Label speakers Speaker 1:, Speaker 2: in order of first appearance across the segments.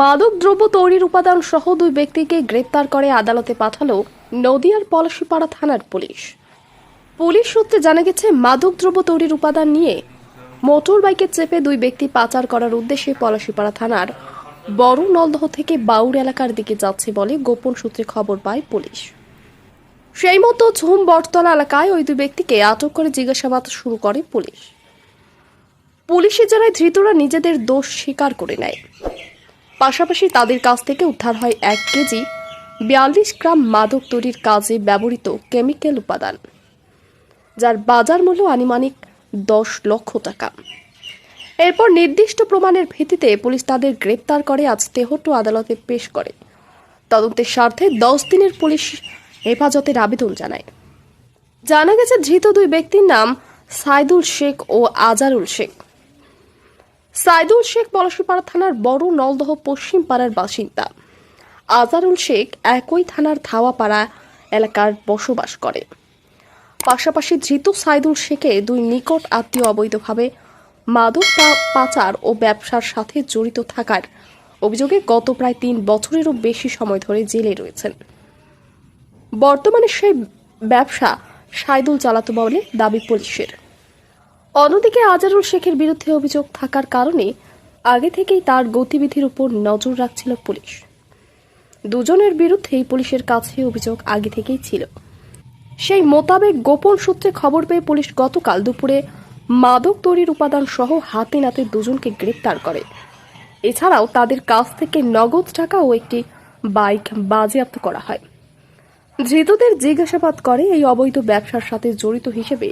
Speaker 1: মাদক দ্রব্য তৈরির উপাদান সহ দুই ব্যক্তিকে গ্রেপ্তার করে আদালতে পাঠালো নদিয়ার পলাশীপাড়া থানার পুলিশ। পুলিশ সূত্রে জানা গেছে মাদক দ্রব্য তৈরির উপাদান নিয়ে মোটর বাইকে চেপে দুই ব্যক্তি পাচার করার উদ্দেশ্যে পলাশীপাড়া থানার বড় নলদহ থেকে বাউর এলাকার দিকে যাচ্ছে বলে গোপন সূত্রে খবর পায় পুলিশ। সেই মতো ঝুম বটতলা এলাকায় ওই দুই ব্যক্তিকে আটক করে জিজ্ঞাসাবাদ শুরু করে পুলিশ। পুলিশি জানায় ধৃতরা নিজেদের দোষ স্বীকার করে নেয়। পাশাপাশি তাদের কাছ থেকে উদ্ধার হয় এক কেজি বিয়াল্লিশ গ্রাম মাদক তৈরির কাজে ব্যবহৃত কেমিক্যাল উপাদান, যার বাজার মূল্য আনুমানিক দশ লক্ষ টাকা। এরপর নির্দিষ্ট প্রমাণের ভিত্তিতে পুলিশ তাদের গ্রেপ্তার করে, আজ তেহট্ট আদালতে পেশ করে। তদন্তের স্বার্থে দশ দিনের পুলিশ হেফাজতের আবেদন জানায়। জানা গেছে, ধৃত দুই ব্যক্তির নাম সাইদুল শেখ ও আজারুল শেখ। সাইদুল শেখ পলাশীপাড়া থানার বড় নলদহ পশ্চিম পাড়ার বাসিন্দা। আজারুল শেখ একই থানার ধাওয়াপাড়া এলাকার বসবাস করে। পাশাপাশি ধৃত সাইদুল শেখে দুই নিকট আত্মীয় অবৈধভাবে মাদক পাচার ও ব্যবসার সাথে জড়িত থাকার অভিযোগে গত প্রায় তিন বছরেরও বেশি সময় ধরে জেলে রয়েছেন। বর্তমানে সেই ব্যবসা সাইদুল চালাতো বলে দাবি পুলিশের। অন্যদিকে আজারুল শেখের বিরুদ্ধে অভিযোগ থাকার কারণে আগে থেকেই তার গতিবিধির উপর নজর রাখছিল পুলিশ। দুজনের বিরুদ্ধেই পুলিশের কাছে অভিযোগ আগে থেকেই ছিল। সেই মোতাবেক গোপন সূত্রে খবর পেয়ে পুলিশ গতকাল দুপুরে মাদক তৈরির উপাদান সহ হাতে নাতে দুজনকে গ্রেপ্তার করে। এছাড়াও তাদের কাছ থেকে নগদ টাকা ও একটি বাইক বাজেয়াপ্ত করা হয়। ধৃতদের জিজ্ঞাসাবাদ করে এই অবৈধ ব্যবসার সাথে জড়িত হিসেবে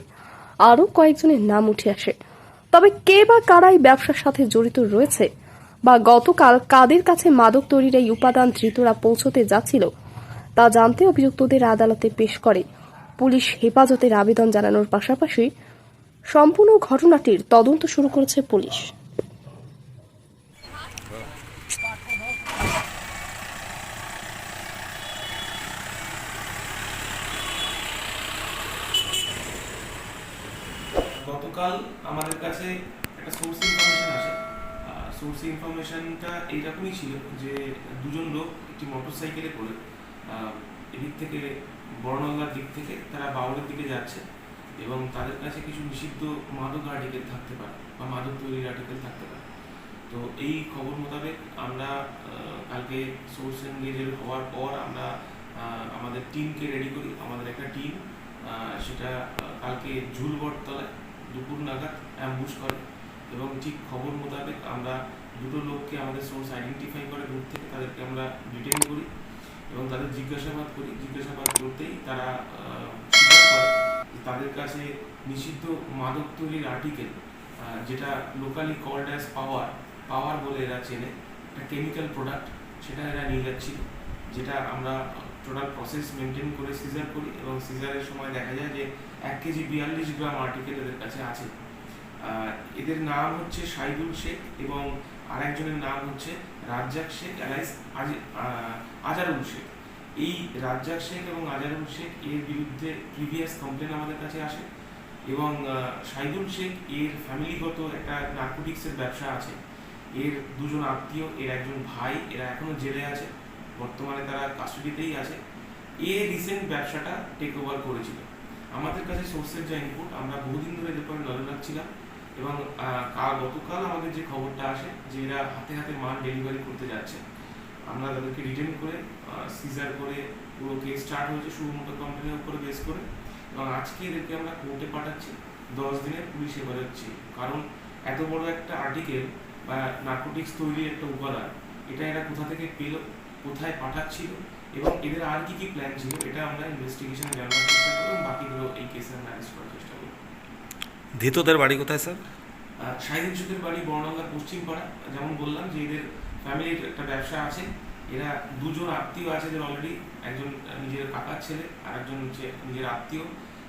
Speaker 1: আরও কয়েকজনের নাম উঠে আসে। তবে কে বা কারাই ব্যবসার সাথে জড়িত রয়েছে বা গতকাল কাদের কাছে মাদক তৈরির এই উপাদান ধৃতরা পৌঁছতে যাচ্ছিল, তা জানতে অভিযুক্তদের আদালতে পেশ করে। পুলিশ হেফাজতের আবেদন জানানোর পাশাপাশি সম্পূর্ণ ঘটনাটির তদন্ত শুরু করেছে পুলিশ।
Speaker 2: গতকাল আমাদের কাছে একটা সোর্স ইনফরমেশন আসে। সোর্স ইনফরমেশনটা এইরকমই ছিল যে দুজন লোক একটি মোটর সাইকেলে করে এদিক থেকে বড়নগর দিক থেকে তারা বাউলের দিকে যাচ্ছে এবং তাদের কাছে কিছু নিষিদ্ধ মাদক আর্টিকেল থাকতে পারে বা মাদক তৈরির আর্টিকেল থাকতে পারে। তো এই খবর মোতাবেক আমরা কালকে সোর্স এনগেজের হওয়ার পর আমরা আমাদের টিমকে রেডি করি। আমাদের একটা টিম সেটা কালকে ঝুলবটতলায় দুপুর নাগাদ অ্যাম্বুশ করে। এবং ঠিক খবর মোতাবেক আমরা দুটো লোককে আমাদের সোর্স আইডেন্টিফাই করে দূর থেকে তাদেরকে আমরা ডিটেইন করি এবং তাদের জিজ্ঞাসাবাদ করি। জিজ্ঞাসাবাদ করতেই তারা তাদের কাছে নিষিদ্ধ মাদক তৈরির আর্টিকেল যেটা locally called as power power বলে এরা চেনে। একটা কেমিক্যাল প্রোডাক্ট সেটা এরা নিয়ে যাচ্ছিল, যেটা আমরা টোটাল প্রসেস মেনটেন করে সিজার করি এবং সিজারের সময় দেখা যায় যে এক কেজি বিয়াল্লিশ গ্রাম আর্টিকেল এদের কাছে আছে। এদের নাম হচ্ছে সাইদুল শেখ এবং আরেকজনের নাম হচ্ছে রাজ্জাক শেখ অ্যালাইস আজারুল শেখ। এই রাজ্জাক শেখ এবং আজারুল শেখ এর বিরুদ্ধে প্রিভিয়াস কমপ্লেন আমাদের কাছে আসে এবং সাইদুল শেখ এর ফ্যামিলিগত একটা নার্কোটিক্সের ব্যবসা আছে। এর দুজন আত্মীয়, এর একজন ভাই, এরা এখনও জেলে আছে। বর্তমানে তারা কাস্টডিতেই আছে। এ রিসেন্ট ব্যবসাটা টেক ওভার করেছিল। আমাদের কাছে সোর্সের যা ইনপুট আমরা বহুদিন ধরে উপরে নজর রাখছিলাম এবং গতকাল আমাদের যে খবরটা আসে যে এরা হাতে হাতে মাল ডেলিভারি করতে যাচ্ছে। আমরা তাদেরকে রিটেন করে সিজার করে, পুরো কেস স্টার্ট হয়েছে শুভমতো কোম্পানির উপরে বেস করে এবং আজকে এদেরকে আমরা কোর্টে পাঠাচ্ছি। দশ দিনের পুলিশ হেফাজত কারণ এত বড় একটা আর্টিকেল বা নার্কোটিক্স তৈরির একটা উপাদান এটা এরা কোথা থেকে পেল? কোথায় পাঠাচ্ছিল এবং এদের আর কি কি প্ল্যান ছিল এটা আমরা ইনভেস্টিগেশনে জানার চেষ্টা করব এবং বাকিগুলো এই কেসে আমরা অ্যারেস্ট করার চেষ্টা করব।
Speaker 3: ধৃতদের বাড়ি কোথায় স্যার?
Speaker 2: শাহিদ সুদের বাড়ি পশ্চিম পাড়া। যেমন বললাম যে এদের ফ্যামিলির একটা ব্যবসা আছে। এরা দুজন আত্মীয় আছে এদের অলরেডি একজন নিজের কাকার ছেলে আর একজন হচ্ছে নিজের আত্মীয়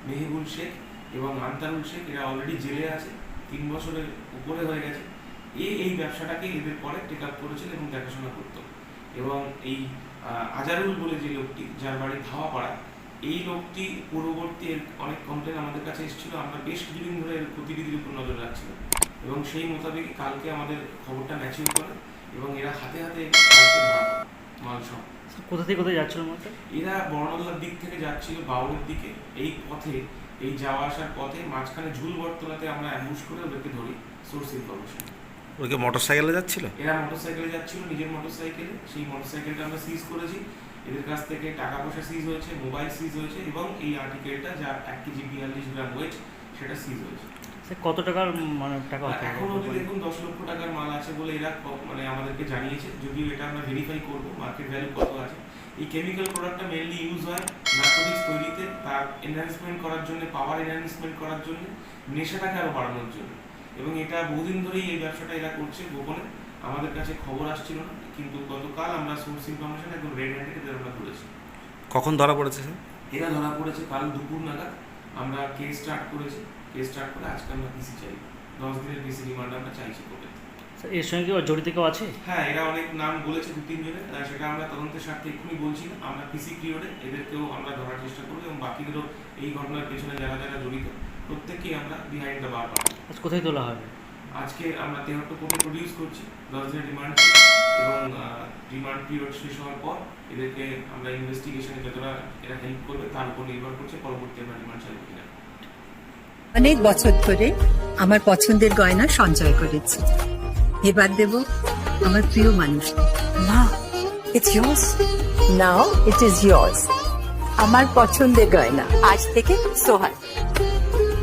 Speaker 2: মেহিবুল শেখ এবং আন্তারুল শেখ। এরা অলরেডি জেলে আছে তিন বছরের উপরে হয়ে গেছে। এ এই ব্যবসাটাকে এদের পরে টেক আপ করেছিল এবং দেখাশোনা করতো। এবং এই আজারুল বলে যে লোকটি যার বাড়ি ধাওয়া পাড়া এই লোকটি পূর্ববর্তী এর অনেক কমপ্লেন আমাদের কাছে এসেছিল। আমরা বেশ কিছুদিন ধরে এর গতিবিধির উপর নজর রাখছিলাম এবং সেই মোতাবেক কালকে আমাদের খবরটা ম্যাচিউর করে এবং এরা হাতে হাতে মাল সব।
Speaker 4: কোথা থেকে কোথায় যাচ্ছিল
Speaker 2: এরা বর্ণালার দিক থেকে যাচ্ছিল বাউলের দিকে। এই পথে এই যাওয়া আসার পথে মাঝখানে ঝুল বটতলাতে আমরা অ্যাম্বুশ করে ওদেরকে ধরি সোর্স ইনফরমেশন
Speaker 3: ওরা কি মোটর সাইকেলে যাচ্ছিল?
Speaker 2: এরা মোটরসাইকেলে যাচ্ছিল নিজের মোটরসাইকেলে সেই মোটরসাইকেলটা আমরা সিজ করেছি। এদের কাছ থেকে টাকা পয়সা সিজ হয়েছে মোবাইল সিজ হয়েছে এবং এই আর্টিকেলটা যা এক কেজি বিয়াল্লিশ গ্রাম ওয়েট সেটা সিজ হয়েছে।
Speaker 4: স্যার কত টাকার মানে টাকা
Speaker 2: এখন অবধি দেখুন দশ লক্ষ টাকার মাল আছে বলে এরা মানে আমাদেরকে জানিয়েছে। যদিও এটা আমরা ভেরিফাই করব মার্কেট ভ্যালু কত আছে। এই কেমিক্যাল প্রোডাক্টটা মেনলি ইউজ হয় নার্কোটিক্স তৈরিতে তার এনহ্যান্সমেন্ট করার জন্য পাওয়ার এনহ্যান্সমেন্ট করার জন্য নেশাটাকে আরও বাড়ানোর জন্য। এবং এটা বহুদিন ধরেই এই ব্যবসাটা এরা করছে গোপনে। আমাদের কাছে খবর আসছিল না কিন্তু গতকাল আমরা সোর্স ইনফরমেশন একদম রেড হ্যান্ডে এদের আমরা ধরেছি।
Speaker 3: কখন ধরা পড়েছে
Speaker 2: এরা ধরা পড়েছে কাল দুপুর নাগাদ। আমরা কেস স্টার্ট করেছি। কেস স্টার্ট করে আজকে আমরা পিসি চাই। দশ দিনের পিসি রিমান্ড আমরা চাইছি কোর্টে।
Speaker 4: স্যার এর সঙ্গে জড়িত কেউ আছে?
Speaker 2: হ্যাঁ এরা অনেক নাম বলেছে দু তিনজনে আহ, সেটা আমরা তদন্তের স্বার্থে এক্ষুনি বলছি না। আমরা পিসি পিরিয়ডে এদেরকেও আমরা ধরার চেষ্টা করব এবং বাকিদেরও এই ঘটনার পেছনে যারা যারা জড়িত প্রত্যেককেই আমরা বিহাইন্ড দ্য বার পাবো।
Speaker 4: আজ কোথায় তোলা হবে?
Speaker 2: আজকে আমরা তেহট্ট কোর্টে প্রডিউস করছি দশ দিনের রিমান্ড এবং রিমান্ড পিরিয়ড শেষ হওয়ার পর এদেরকে আমরা ইনভেস্টিগেশনে যতটা এরা হেল্প করবে তার উপর নির্ভর করছে পরবর্তী আমরা রিমান্ড চাইব কিনা।
Speaker 5: অনেক বছর ধরে আমার পছন্দের গয়না সঞ্চয় করেছি। এবার দেব আমার প্রিয় মানুষ।
Speaker 6: না it's yours
Speaker 5: now it is yours আমার পছন্দের গয়না। আজ থেকে
Speaker 6: Sohan